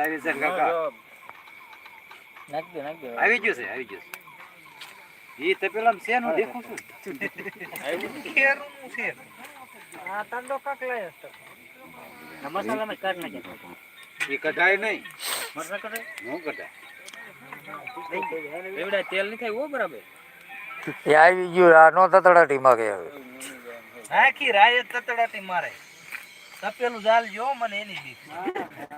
તારી છે કાકા. નાખ દે નાખ દે. આવી ગયું છે આવી ગયું છે. એ તપેલા છે નું દેખું છું. કેરું છે? આ તાંડો કાક લાય આ મસાલામાં જ કાઢ નાખે ઈ કઢાય નહીં. મરસા કરે હું કઢાય? એવડા તેલ નહીં થાય ઓ બરાબર. એ આવી ગયું આ નો તતડાટી માગે હવે. આખી રાય તતડાટી મારે. તપેલું જાલ જો મને એની બીક.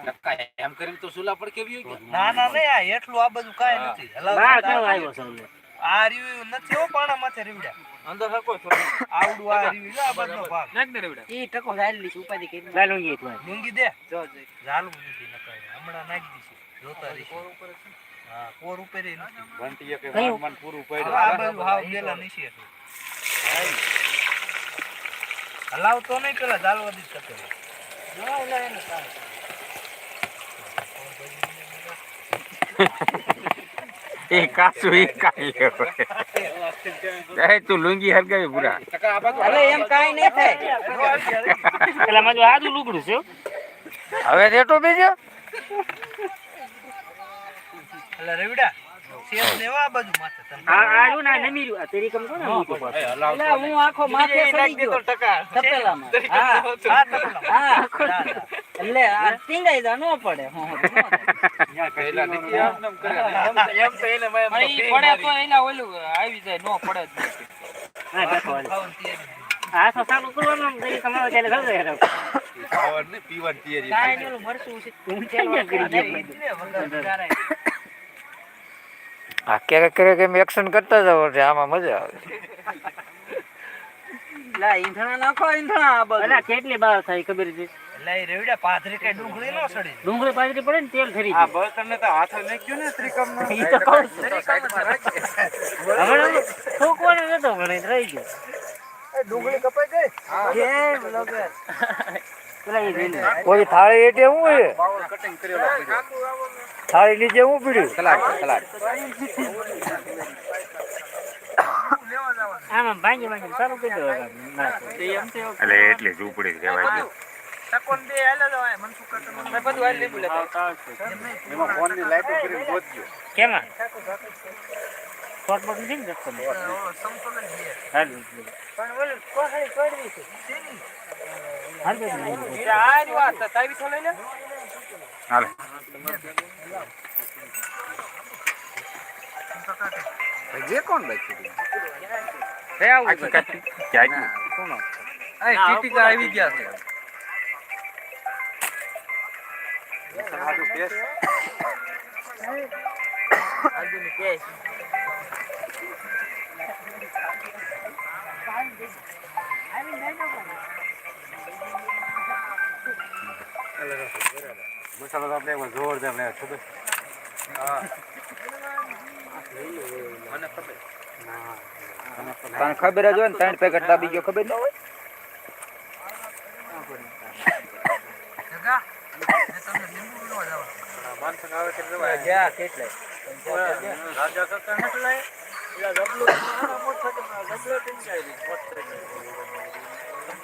ટક્કા એમ કરીને તો સુલા પર કેવી હોય ના ના નહીં આ એટલું આ બધું કાંઈ નથી. હલાવ આ રીવ્યુ નથી હો પાણા માથે રીવડ્યા અંદર હકો આવડું આ રીવ્યુ આ બધો ભાગ. નાખ દે રીવડા. ઈ ટકો લાલ લીસ ઉપાધિ કરી ડુંગી દે. જો જાલું નથી નકાય હમણાં નાખી દીધી. જોતા રહી કોર ઉપર છે હા કોર ઉપર એ નથી. ઘંટી એક કયું? મન પૂરું પડ્યું. આ બધું બાજુ હાવ બેલા નીચે હતું. હલાવતો નહીં પેલા જાલવા દી તપેલું એ કાચું એ કાઈ એ તું લુંગી હરગાવી પૂરા. એમ કાઈ નહીં થાય. હવે રેટો બીજો એટલે રવિડા સેવ લેવા આ બાજુ માથે તને. એ હલાવ એટલે હું આખો માથે ચડી ગયો. તપેલામાં. હા હા હા એટલે આ ટીંગાઈ જા નો પડે. હું ત્યાં નથી આમ નામ કરે એમ તો એને મેં પડે તો એના ઓલું આવી જાય નો પડે જ નહીં. ખાવાનું તૈયારી. ખાવાનું નહીં, તૈયારી કાઈ છે કરી દે આ ક્યારેક ક્યારેક એમ એક્શન કરતા જવો છે આમાં મજા આવે. લા ઈંધણા નાખો ઈંધણા આ બધું. કેટલી બાર થાય ખબર છે? એટલે એ રવિડા પાથરી કઈ ડુંગળી નો સડી. ડુંગળી પાજરી પડે ને તેલ ફરી આ બળતણ ને તો હાથ નાખ્યું ને ત્રિકમનો ઈ તો કહું છું. હમણાં ફૂંકવાનો નતો પણ રહી ગયો. ડુંગળી કપાઈ ગઈ? જે બ્લોગર પેલા ઈ જોઈ કોઈ થાળી એટલે બાવળ કટિંગ કરેલો પડ્યો. થાળી નીચે હું પીડ્યું? સલાડ સલાડ આમાં ભાંગી ભાંગી સારું દેવાનું. એટલે એટલી ઝૂંપડી કહેવાય કેમાં? શોર્ટ નથી ને રસ્તો હાલ. પણ ઓલું કોથળી પડવી છે હાલ બે આ રહ્યું તાવી તો લઈ લે. હાલે જે કોણ બાકી આખી કાચી ક્યાં આ ટીટીકા આવી ગયા છે આજુની કેસ મસાલો તો આપણે જોરદાર ને ખબર? તને ખબર જ હોય ને ત્રણ પેકેટ દાબી ગયો ખબર ન હોય?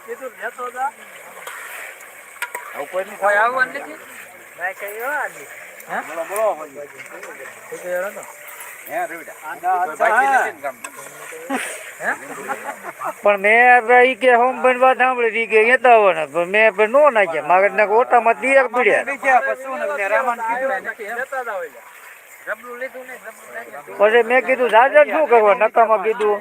કીધું લેતો જા. કોઈ આવવાનું નથી? પણ મેં ઈ કે હોમ બનવા સાંભળી હતી કે લેતા આવવાના પણ મેં નો નાખ્યા. મારે ના ઓટામાં દિયક પીડ્યા પછી મેં કીધું, દાદા શું કરવા નકામાં કીધું.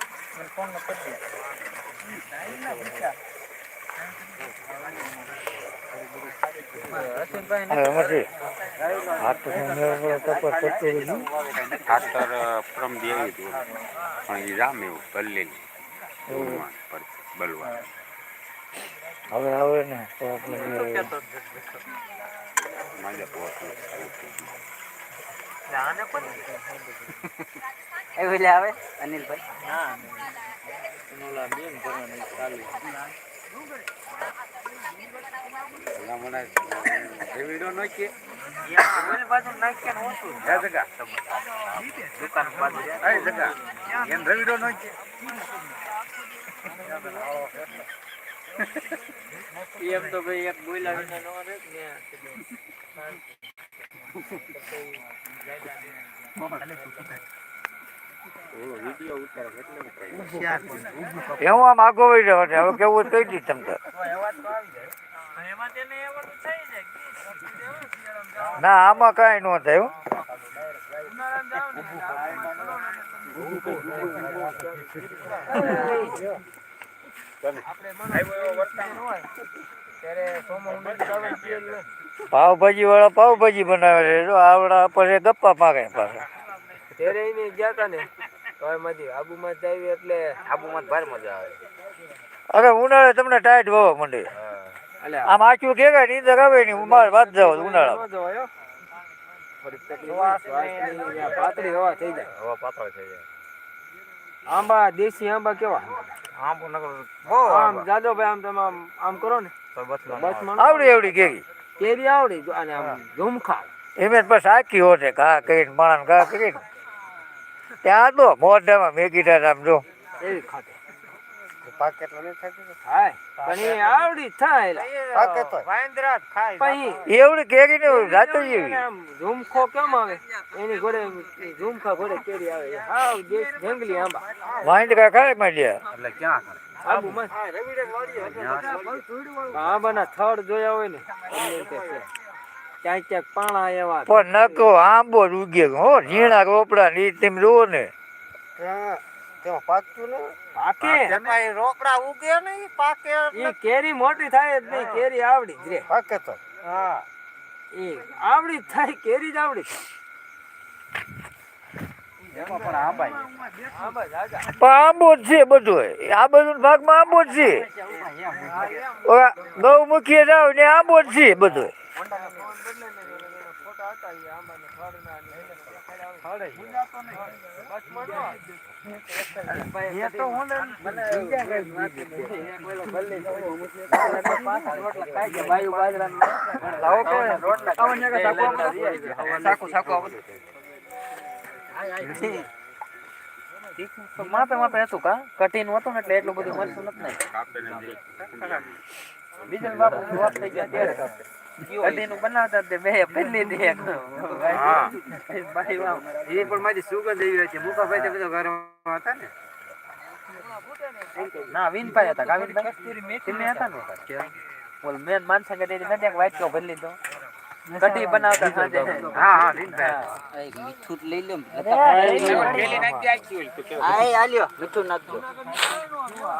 ઈંડા પાસે થઈ જાય મને ફોન ન કરી હવે એમાંથી હાથ તો તપાસ કરતો રહી ખાતર પ્રમ દેવી હતું પણ એ રામે એવું ભલે બલવાન બલવાન. હવે હવે ને આપણે પહોંચવું એ ઓલે આવે? અનિલભાઈ? ના ઓલા બેન કરવાની ચાલુ એમ રવિડો નો કે એમ તો ભાઈ એક બોયલા વિના નો ને એવું આમ આગો વહી રહ્યો છે હવે કેવું કહી દીધું તમ તો એમાં તેને એવાનું થઈ જાય ના, આમાં કાંઈ ન થાય હો. પાવભાજી વાળા પાવભાજી બનાવે છે. જો આવડા પછી ગપ્પા પાકે પાછા. ત્યારે એને ગયા હતા ને તો એમાંથી આબુમાં જ આવી એટલે આબુમાં ભારે મજા આવે. અરે ઉનાળે તમને ટાઈટ વાવા માંડે. આમ આચું કે કઈ નીંદર આવે નહીં મારે વાત જાવ ઉનાળા પાતળી હવા થઈ જાય. હવા પાતળ થઈ જાય. આંબા દેશી આંબા કેવા? આંબો નગર બહુ આમ જાદો ભાઈ આમ તમે આમ આમ કરો ને. તો બસ આવડી આવડી એવડી કેવી? કેરી આવડી જો અને આમ ઝુમખા એમ જ બસ આખી હોતે ઘા કરીને માણસ ઘા કરીને. ત્યાં તો મોઢામાં મેગી આમ જો. એવી. ખાતે વાંદરા ખાય માંડ્યા એટલે ક્યાં આંબાના થડ જોયા હોય ને. ક્યાંક ક્યાંક પાણા એવા પણ નકો આંબો જ ઉગે હો ઝીણા રોપડા ની તેમ ને. તેમાં પાકતું ને? પાકે? તેમાં રોકડા ઉગે નહીં પાકે ઈ કેરી મોટી થાય જ નહીં કેરી આવડી જ રે. પાકે તો. હા. એ આવડી જ થાય કેરી જ આવડી. આંબા જ છે બધું આ બધું ભાગમાં આંબો જ છે ઓલા ગૌમુખીએ જાવ ને આંબો જ છે બધું ફોટા હતા માપે માપે હતું કા કઠિન હતું ને એટલે એટલું બધું મળતું નથી બીજલ બાપુ વાત થઈ ગયા ત્યારે બનાવતા તે બે પહેલી દે ભાઈ વાહ. એ પણ મારી સુગંધ એવી છે મુકાભાઈ તો બધો ઘરમાં હતા ને ના વિનભાઈ હતા તમે હતા ને બોલ મેન માનસા કે નથી એક વાઈટ કો ભરી લીધો કઢી બનાવતા સાંજે. હા હા મીઠું લઈ લો નાખી આખી હોય તો કેવું આ આલ્યો. મીઠું નાખજો